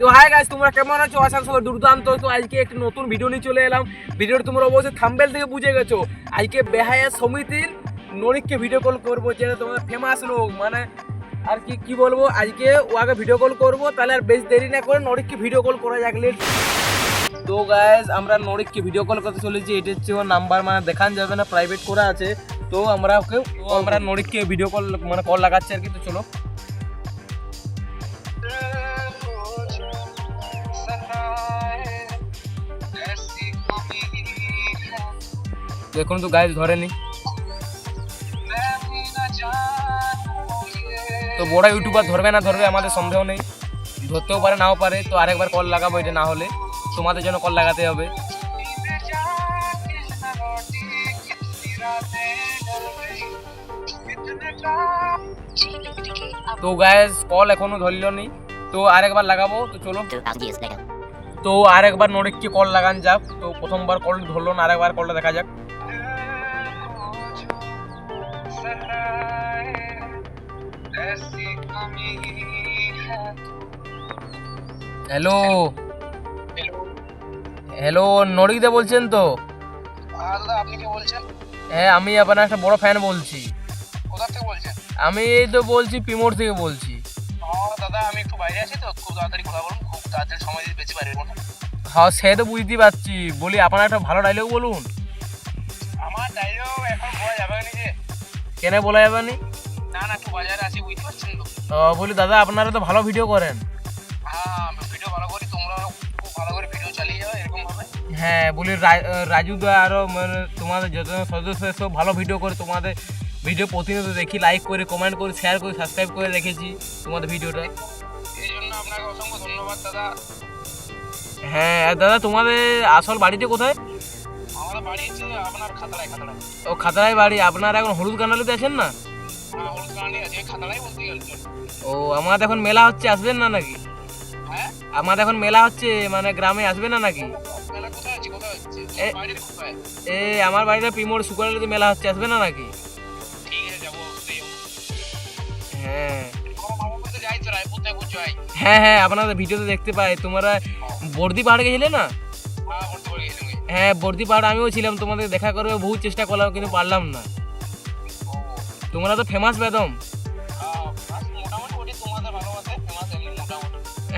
তো hi guys তোমরা কেমন আছো? আশা করি সবাই দুর্দান্ত। তো আজকে একটি নতুন ভিডিও নিয়ে চলে এলাম। ভিডিওটা তোমরা অবশ্যই থাম্বেল থেকে বুঝে গেছো। আজকে বেহায়া সমিতির নরিককে ভিডিও কল করব, যেটা তোমার ফেমাস লোক। মানে আর কি কি বলব? আজকে ও আগে ভিডিও কল করব, তাহলে আর বেশ দেরি না করে নরিককে ভিডিও কল করা যাক। তো গাইজ আমরা নরিককে ভিডিও কল করতে চলেছি। এটা হচ্ছে ওর নাম্বার মানে দেখান যাবে না প্রাইভেট করা আছে। তো আমরা ওকে আমরা নরিককে ভিডিও কল মানে কল লাগাচ্ছি আর কি। তো চলো। দেখুন তো গাইজ ধরেনি। তো বড় ইউটিউবার ধরবে না ধরবে, আমাদের সন্দেহ নেই। ধরতেও পারে, নাও পারে, তো আরেকবার কল লাগাবো এটা না হলে। তোমাদের জন্য কল লাগাতে হবে। তো গাইজ কল এখনও ধরল নি। তো আরেকবার লাগাবো, তো চলো 2000 years later. তো আরেকবার নরিককে কল লাগান যাক। তো প্রথমবার কল ধরলো না, আরেকবার কলটা দেখা যাক। হ্যালো হ্যালো নরিকদা বলছেন তো? দাদা আপনি কে বলছেন? হ্যাঁ আমি আপনার একটা বড় ফ্যান বলছি। কোথা থেকে বলছেন? আমি এই তো বলছি পিমোর থেকে বলছি। দাদা আমি একটু বাইরে আছি তো খুব তাড়াতাড়ি কথা বলুন খুব তাড়াতাড়ি সময় দিতে পারব না। হ্যাঁ সে তো বুঝতেই পারছি। বলি আপনার একটা ভালো ডায়লগ বলুন। আমার এখন বলা যাবে না যে কেন বলা যাবে নি? না না একটু বাজারে আছি বুঝতে পারছেন তো? বলি দাদা আপনারা তো ভালো ভিডিও করেন। হ্যাঁ ভিডিও ভালো করি তোমরা খুব ভালো করে ভিডিও চালিয়ে যাও এরকম ভাবে। হ্যাঁ বলি রাজু দা আরও মানে তোমাদের যত সদস্য সব ভালো ভিডিও করে তোমাদের ভিডিও প্রতিনিয়ত দেখি লাইক করে কমেন্ট করে শেয়ার করে সাবস্ক্রাইব করে রেখেছি তোমাদের ভিডিওটা এই জন্য আপনাকে অসংখ্য ধন্যবাদ দাদা। হ্যাঁ আর দাদা তোমাদের আসল বাড়িতে কোথায়? আমাদের বাড়ি হচ্ছে আপনার খাতড়ায় খাতড়ায়। ও খাতারাই বাড়ি আপনারা এখন হলুদ কানালিতে আছেন না? হ্যাঁ। ও আমাদের এখন মেলা হচ্ছে আসবেন না নাকি? হ্যাঁ? আমাদের এখন মেলা হচ্ছে মানে গ্রামে আসবে না নাকি? এ- আমার বাড়িতে পিমোর সুকালিতে মেলা হচ্ছে আসবে না নাকি? হ্যাঁ। যাই হ্যাঁ হ্যাঁ আপনাদের ভিডিওতে দেখতে পাই তোমরা বর্দি পাহাড় গেছিলে না? হ্যাঁ হ্যাঁ বর্দি পাহাড় আমিও ছিলাম তোমাদের দেখা করবে বহু চেষ্টা করলাম কিন্তু পারলাম না। তোমরা তো ফেমাস বেদম।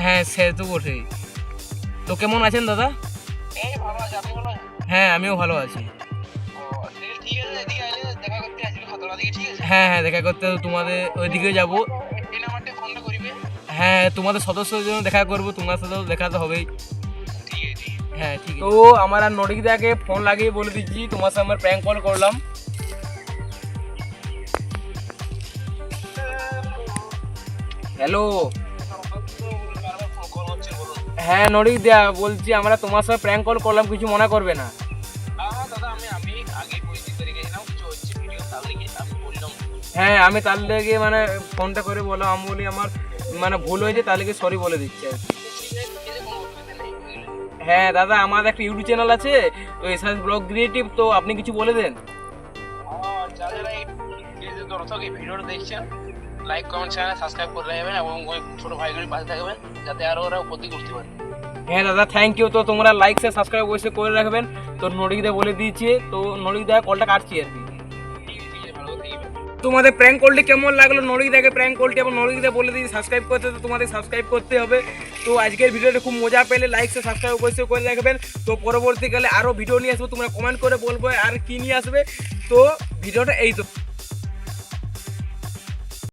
হ্যাঁ সে তো বটেই। তো কেমন আছেন দাদা? হ্যাঁ আমিও ভালো আছি। হ্যাঁ হ্যাঁ দেখা করতে তোমাদের ওইদিকে যাব। হ্যাঁ তোমাদের সদস্যদের জন্য দেখা করব তোমার সাথেও দেখা তো হবেই। হ্যাঁ ঠিক তো আমার আর নডিকদাকে ফোন লাগিয়ে বলে দিচ্ছি, তোমার সাথে আমার প্র্যাঙ্ক কল করলাম। হ্যালো হ্যাঁ নডিক দা, বলছি আমরা তোমার সাথে প্র্যাঙ্ক কল করলাম, কিছু মনে করবে না। হ্যাঁ আমি তার লিগে মানে ফোনটা করে বললাম, আমি বলি আমার মানে ভুল হয়েছে, তার লেগে সরি বলে দিচ্ছি? হ্যাঁ দাদা আমার একটা ইউটিউব চ্যানেল আছে তো এসআস ব্লগ ক্রিয়েটিভ তো আপনি কিছু বলে দেন। যারা ফেসবুক দর্শক, এই ভিডিওটা দেখছেন লাইক কমেন্ট চ্যানেল সাবস্ক্রাইব করে রাখবেন এবং ওই ছোট ভাইগুলির পাশে থাকবেন, যাতে আরও ওরা উপস্থিত করতে পারে। হ্যাঁ দাদা থ্যাংক ইউ তো তোমরা লাইক শেয়ার সাবস্ক্রাইব অবশ্যই করে রাখবেন। তো নরিকদা বলে দিয়েছে, তো নরিকদা কলটা কাটছি আর কি। তোমাদের প্র্যাঙ্ক কলটি কেমন লাগল? নরিকদাকে প্র্যাঙ্ক কলটি এবং নরিকদা বলে দিয়েছে সাবস্ক্রাইব করতে তো তোমাদের সাবস্ক্রাইব করতে হবে। তো আজকের ভিডিওটা খুব মজা পেলে লাইক শেয়ার সাবস্ক্রাইব অবশ্যই করে রাখবেন। তো পরবর্তীকালে আরও ভিডিও নিয়ে আসব, তোমরা কমেন্ট করে বলব আর কী নিয়ে আসবে। তো ভিডিওটা এই তো।